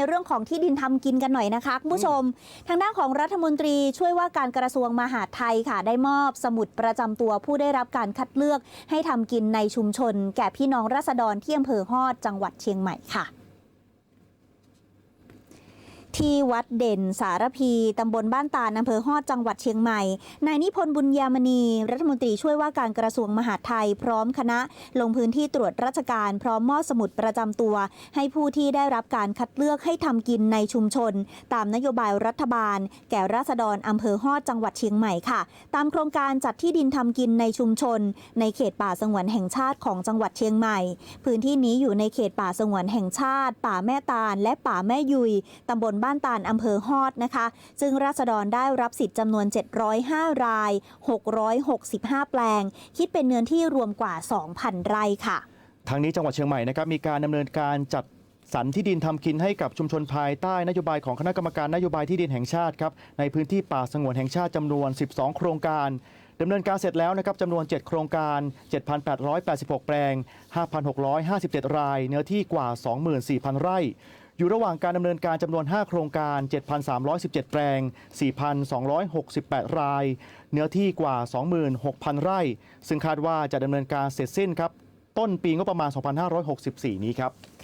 ในเรื่องของที่ดินทำกินกันหน่อยนะคะคุณผู้ชม ทางด้านของรัฐมนตรีช่วยว่าการกระทรวงมหาดไทยค่ะ ได้มอบสมุดประจำตัวผู้ได้รับการคัดเลือกให้ทำกินในชุมชน แก่พี่น้องราษฎรที่อำเภอฮอดจังหวัดเชียงใหม่ค่ะ ที่วัดเด่นสารพีตำบลบ้านตาลอำเภอฮอดจังหวัดเชียงใหม่ นายนิพนธ์บุญยามณี รัฐมนตรีช่วยว่าการกระทรวงมหาดไทยพร้อมคณะ ลงพื้นที่ตรวจราชการพร้อมมอบสมุดประจำตัว ให้ผู้ที่ได้รับการคัดเลือกให้ทำกินในชุมชน ตามนโยบายรัฐบาล แก่ราษฎรอำเภอฮอดจังหวัดเชียงใหม่ค่ะ ตามโครงการจัดที่ดินทำกินในชุมชน ในเขตป่าสงวนแห่งชาติของจังหวัดเชียงใหม่ พื้นที่นี้อยู่ในเขตป่าสงวนแห่งชาติ ป่าแม่ตาลและป่าแม่ยุยตำบลบ้านตาลอำเภอฮอดนะคะ ซึ่งราษฎรได้รับสิทธิ์จำนวน 705 ราย 665 แปลง คิดเป็นเนื้อที่รวมกว่า 2,000 ไร่ค่ะ ทางนี้จังหวัดเชียงใหม่นะครับมีการดำเนินการจัดสรรที่ดินทำกินให้กับชุมชนภายใต้นโยบายของคณะกรรมการนโยบายที่ดินแห่งชาติครับในพื้นที่ป่าสงวนแห่งชาติจำนวน 12 โครงการดำเนินการเสร็จแล้วนะครับจำนวน 7 โครงการ 7,886 แปลง 5,657 ราย เนื้อที่กว่า 24,000 ไร่ อยู่ระหว่างการดำเนินการจำนวน 5 โครงการ 7,317 แปลง 4,268 ราย เนื้อที่กว่า 26,000 ไร่ ซึ่งคาดว่าจะดำเนินการเสร็จสิ้นครับ ต้นปีงบประมาณ 2564 นี้ครับ